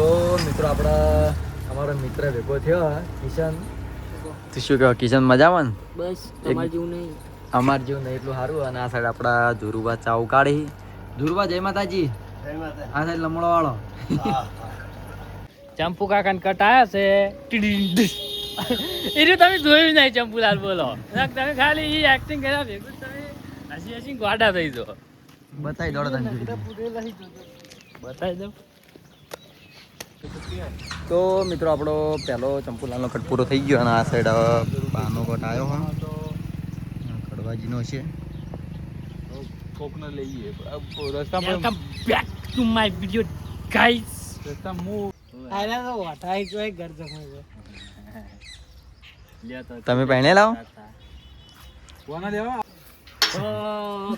તો મિત્રો આપણા અમારો મિત્ર ભેગો થયો કિશન. તું શું કહો કિશન મજામાં ને? બસ તમારે જેવું નહીં. અમાર જેવું નહીં એટલું સારું. અને આ સાઈડ આપણા ધુરુબા ચાવ કાઢી. ધુરુબા જય માતાજી. આ સાઈડ લમણો વાળો ચંપુ કાકા ને કટાયા છે. એ તમે જોયું નહીં ચંપુલાલ બોલો. તમે ખાલી એ એક્ટિંગ કર્યા ભેગું તમે હસી હસી ગોડા થઈ જો બતાવી દોડો બતાવી દઉં તો મિત્રો આપણો પહેલો ચંપુલાલનો કટ પૂરો થઈ ગયો અને આ સાઈડ પાનો કટ આવ્યો હા કડવાજીનો છે. કોકને લઈએ. રસ્તા welcome back to my video guys રસ્તા મૂવ આના તો વટાઈ ઘર જમો તમે પહેણે લાવો. કોના લેવા? તો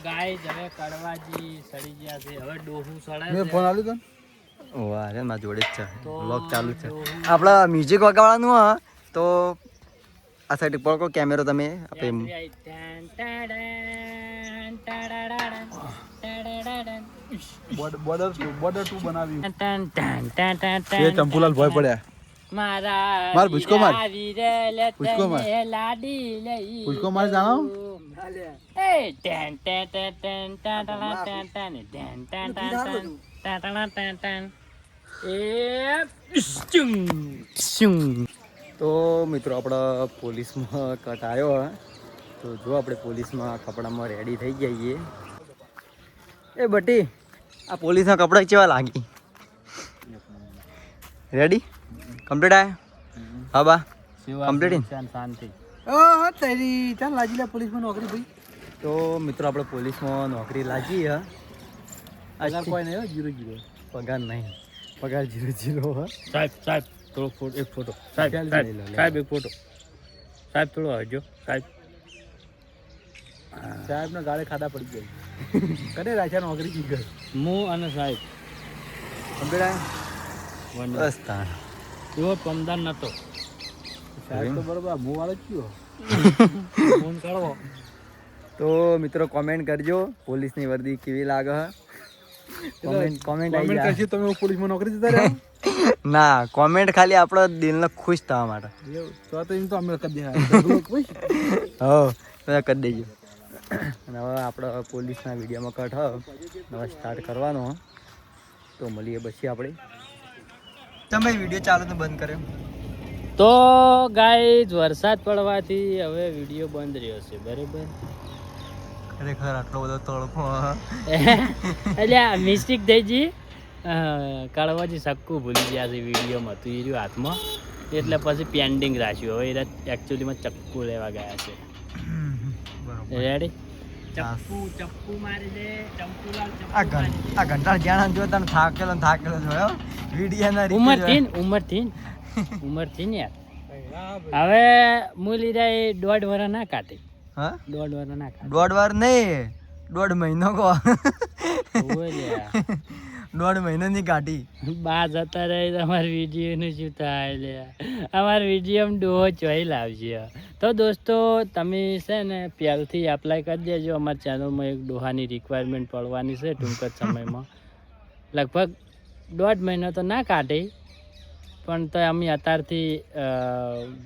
ગાઈસ હવે કડવાજી સડી ગયા છે. હવે ડોહું સડાય છે. ફોન આવ્યો વાહ અરે મારા જોડે જ છે બ્લોગ ચાલુ છે આપણા મ્યુઝિક વગાડવાનું હા તો આ સાઈડ કો કેમેરો તમે આપણે. બોર્ડર ટુ એ ચંપુલાલ ભોય પડ્યા મારા માર ભૂસકો માર. ભૂસકો માર. લાડી લઈ માર જાણો? એ ટેન ટેન ટેન ટેન ટાન ટાન ટાન ટાન ટેન ટાટા ટાન. એ. તો મિત્રો આપણા પોલીસમાં કટ આવ્યો તો જો આપણે પોલીસમાં કપડામાં રેડી થઈ જઈએ એ બટી આ પોલીસના કપડાં કેવા લાગી? રેડી કમ્પ્લીટ આયા? હા બા. કમ્પ્લીટ શાંત. તારી. ચાલ લાજી લે પોલીસમાં નોકરી ભાઈ. તો મિત્રો આપણે પોલીસમાં નોકરી લાગી હે. પગાર કોઈ નહીં જીરો જીરો. પગાર નહીં. પગાર જીરો જીરો સાહેબ સાહેબ થોડો ફોટો એક ફોટો. સાહેબ સાહેબ એક ફોટો. સાહેબ થોડો હજો સાહેબ. સાહેબ ને ગાળે ખાધા પડી ગયા. કને રાજા નોકરી કી ગઈ હું અને સાહેબ. આયા બસ તાણ. એવો પમદાર નતો. સાહેબ તો બરોબર હું વાળો કયો? ફોન કરવો. તો મિત્રો કોમેન્ટ કરજો. પોલીસની વર્દી કેવી લાગે? હે કોમેન્ટ કોમેન્ટ આવી કોમેન્ટ જાય કરશી તમે પોલીસમાં નોકરી જતા રહ્યા? ના કોમેન્ટ ખાલી આપણો દિલને ખુશ થવા માટે. તો તો એમ તો અમે કરી હો દેજો. અને હવે આપણે પોલીસના વિડીયોમાં કટ હ હવે સ્ટાર્ટ કરવાનો. તો મળીએ પછી આપણે. તમે વીડિયો ચાલુ તો બંધ કર્યો? તો ગાઈઝ વરસાદ પડવાથી હવે વીડિયો બંધ રહ્યો છે બરાબર? ખરેખર આટલો બધો તડકો એટલે આ મિસ્ટેક થઈ ગઈ. કાળવાજી સક્કું ભૂલી ગયા છે વિડીયોમાં. તું એ રહ્યું હાથમાં. એટલે પછી પેન્ડિંગ રાખ્યું. હવે એ એકચ્યુઅલીમાં ચક્કુ લેવા ગયા છે. બરોબર. રેડી ચપ્પુ ચપ્પુ મારી દે ચંપુલાલ આ આ ઘંટા જ્ઞાન જો તને થાકેલો થાકેલો જોયો. વિડીયોના ઉંમર ઉમરથી ઉંમરથી ને યાર હવે મુલી લીધા દોઢ વર્ષ ના કાઢી. હા? દોઢ વાર ના કાઢી દોઢ વાર નહીં. દોઢ મહિનો કહો. દોઢ મહિનો ની કાઢી બા જતા રહે અમાર વીડિયો નું શું થાય લે અમાર વીડિયો ડોહો ચોઈ લાવશે તો દોસ્તો તમે છે ને પહેલથી એપ્લાય કરી દેજો. અમાર ચેનલમાં એક ડોહાની રિક્વાયરમેન્ટ પડવાની છે ટૂંક જ સમયમાં. લગભગ દોઢ મહિનો તો ના કાઢી. પણ તો અમે અત્યારથી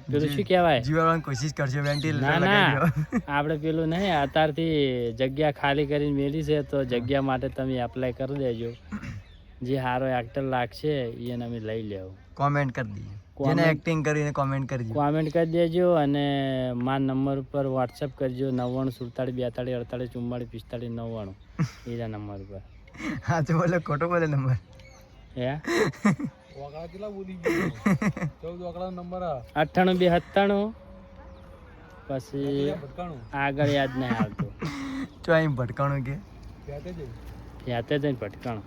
પેલું શું કહેવાય? જીવવાની કોશિશ કરજો વેન્ટિલ ના ના. આપણે પેલું નહીં અત્યારથી જગ્યા ખાલી કરીને મેલી છે તો જગ્યા માટે તમે એપ્લાય કરી દેજો. જે સારો એક્ટર લાગશે એને અમે લઈ લેવું. કોમેન્ટ કરી દઈએ. જેને એક્ટિંગ કરીને કોમેન્ટ કરજો કોમેન્ટ કરી દેજો અને મારા નંબર ઉપર વોટ્સઅપ કરજો નવ્વાણું સુડતાળીસ બેતાળીસ અડતાળીસ ચુમ્માળીસ પિસ્તાળીસ નવ્વાણું. એના નંબર પર હા તો બોલે ખોટો બોલે નંબર. હે? વાકડા કેટલા બોલી ગયો ચૌદ વાકડા નંબર અઠ્ઠાણું બે સત્તાણું. પછી આગળ યાદ નહીં આવતું. તો અહીં ભટકાણું કે? જાતે જ જાતે જઈને ભટકાણું.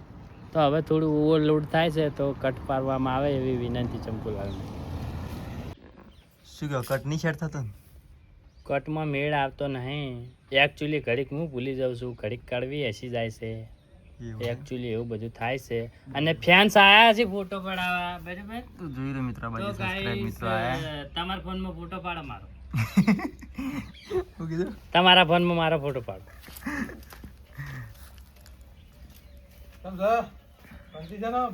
તો હવે થોડું ઓવરલોડ થાય છે તો કટ પાડવામાં આવે એવી વિનંતી ચંપુલાલને. શું કહો કટ નહીં શેર થતો કટમાં મેળ આવતો નહીં. એકચ્યુઅલી ઘડીક હું ભૂલી જાઉં છું ઘડીક કાઢવી હસી જાય છે. એકચ્યુઅલી એવું બધું થાય છે. અને ફેન્સ આયા છે ફોટો પડાવવા બરાબર? તો જોઈ રહ્યો મિત્રો બાજુ સબસ્ક્રાઇબ મિત્રો આયા. તમારા ફોનમાં ફોટો પાડો મારો. ઓકે કીધું? તમારા ફોનમાં મારો ફોટો પાડો. સમજો? શાંતિ જનમ.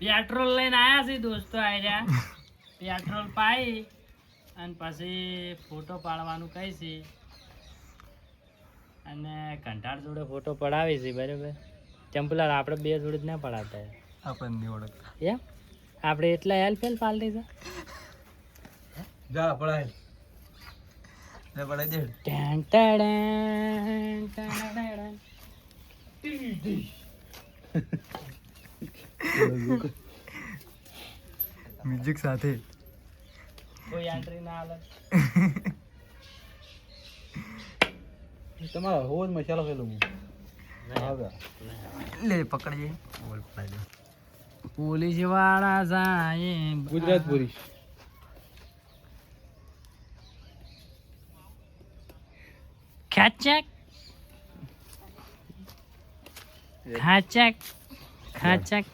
પેટ્રોલ લઈને આયા છે દોસ્તો આયા પેટ્રોલ પાઈ અને પછી ફોટો પાડવાનું કહી છે. અને કંટાળ જોડે ફોટો પડાવી છે બરાબર? ચંપલાર આપણે બે જોડે જ ના પડાતા આપણને ઓળખતા. એમ? આપણે એટલા હેલ્પ હેલ્પ પાલટી છે? જા પડાય. લે પડાઈ દે ટેન ટેડેન, ટેડેડેન. મ્યુઝિક સાથે. કોઈ એન્ટ્રી ના હાલે તમારા હોજમાં ચાલો ખેલો લે પડાઈ પોલીસવાળા જાય ગુજરાત પોલીસ. ખાચક. ખાચક. ખાચક.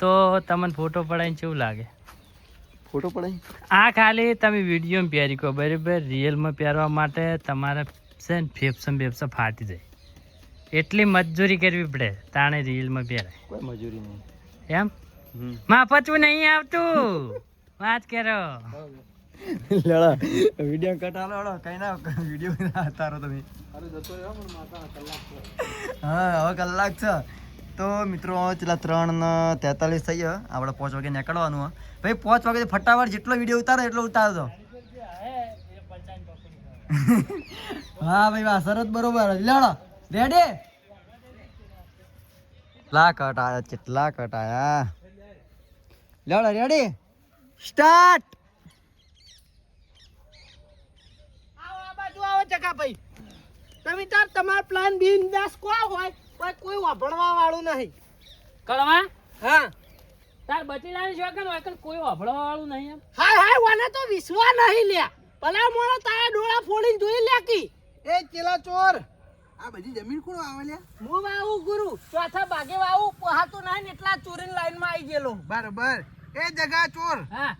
તો તમને ફોટો પડાવીને કેવું લાગે? ફોટો પડાય આ ખાલી તમે વિડીયોમાં પહેરી કહો બરાબર? રિયલમાં પહેરવા માટે તમારે છે ને ફેફસમ ફેફસા ફાટી જાય. એટલી મજૂરી કરવી પડે તાણે રીલમાં પહેરાય. કોઈ મજૂરી નહીં. એમ? માફતું નહીં આવતું. વાત કરો. લડા વીડિયો કટાલો લડો કઈ ના વીડિયો ના તારો તમે. હા હવે કલાક છે. તો મિત્રો ચેલા ત્રણ ને તેતાલીસ થઈ ગયો. આપણે પાંચ વાગે નીકળવાનું ભાઈ પાંચ વાગે ફટાફટ જેટલો વીડિયો ઉતારો એટલો ઉતારજો. હા ભાઈ વાહ સરસ બરોબર. લેડો રેડી કેટલા કટ આયા કેટલા કટ આયા લેડો રેડી સ્ટાર્ટ આવો આ બાજુ આવો ભાઈ. તમે તાર તમાર પ્લાન બિંદાસ કો હોય? કોઈ કોઈ વાપરવા વાળું નહીં. કળવા હા. તાર બચેલાની જોગન હોય? કોઈ વાપરવા વાળું નહીં એમ. હા હા વાને તો વિશ્વા નહીં લ્યા. ભલા મોણો તારા ડોળા ફોડીને જોઈ લેકી એ ચેલા ચોર આ બધી જમીન કોણ આવે લે હું વાવું ગુરુ ચોથા ભાગે વાવું પહાતું નહીં ને એટલા ચોરીની લાઈનમાં આવી ગયેલો. બરાબર. એ જગા ચોર હા.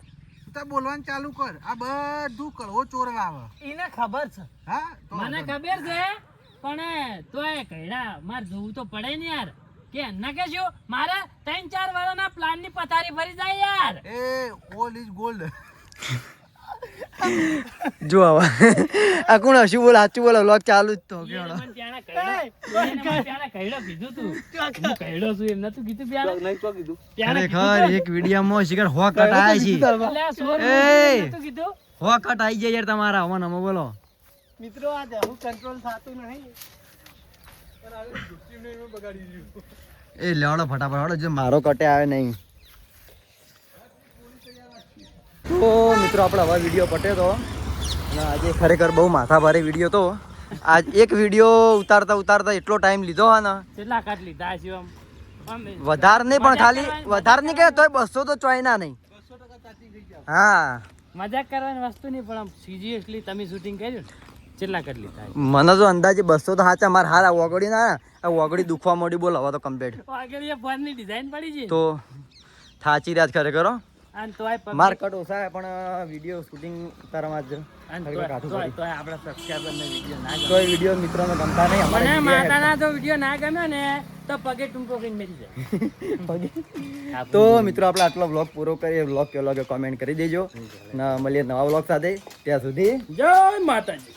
તો બોલવાનું ચાલુ કર. આ બધું કળવો ચોર આવે એને ખબર છે. હા? મને ખબર છે પણ તોય કઈડા માર જોવું તો પડે ને યાર. કે ના કે શું મારે ત્રણ ચાર વર્ષના પ્લાનની પથારી ભરી જાય યાર. એ ઓલ ઇઝ ગોલ્ડ જો હવે. આ કોણ હશું બોલ સાચું બોલો લોક ચાલુ જ તો ખરેખર એક વિડીયોમાં શિખર હો કટ આયા છે તું. અલ્યા, સોર એય! નતું કીધું હો કટ આઈ જાય યાર તમારા હમણાં અમે બોલો. મિત્રો આ હું કંટ્રોલ થતું નહીં. એ લેવડો ફટાફટ જો મારો કટે આવે નહીં. તો મિત્રો આપણે હવે વીડિયો પટ્યો તો. અને આજે ખરેખર બહુ માથાભારે વીડિયો તો. આજ એક વીડિયો ઉતારતા ઉતારતા એટલો ટાઈમ લીધો હા ને કેટલા કાટ લીધા છે આમ? વધારે નહીં પણ ખાલી વધારે નહીં કે તોય બસો તો ચોયના નહીં. હા. મજાક કરવાની વસ્તુ નહીં પણ સિરિયસલી તમે શૂટિંગ કર્યું કેટલા કાટ લીધા મને તો અંદાજે બસો તો સાચા મારે હાલ આ વગડી ના આ વગડી દુખવા મોડી બોલ હવે તો કમ્પ્લીટ આગળ ફોનની ડિઝાઇન પડી છે? તો થાચી રહ્યા ખરેખર તોય માર કટ ઓછા પણ વીડિયો શૂટિંગ તારામાં જ તોય- તોય-. તોય આપણા ને. કોઈ વીડિયો મિત્રોને ગમતા નહીં અમારે માતાના તો વીડિયો ના ગમ્યો ને તો પગે ટૂંકો કરીને મેરી જાય. તો મિત્રો આપણે આટલો વ્લોગ પૂરો કરીએ. વ્લોગ કેવો લાગે કોમેન્ટ કરી દેજો. મળીએ નવા વ્લોગ સાથે. ત્યાં સુધી જય માતાજી.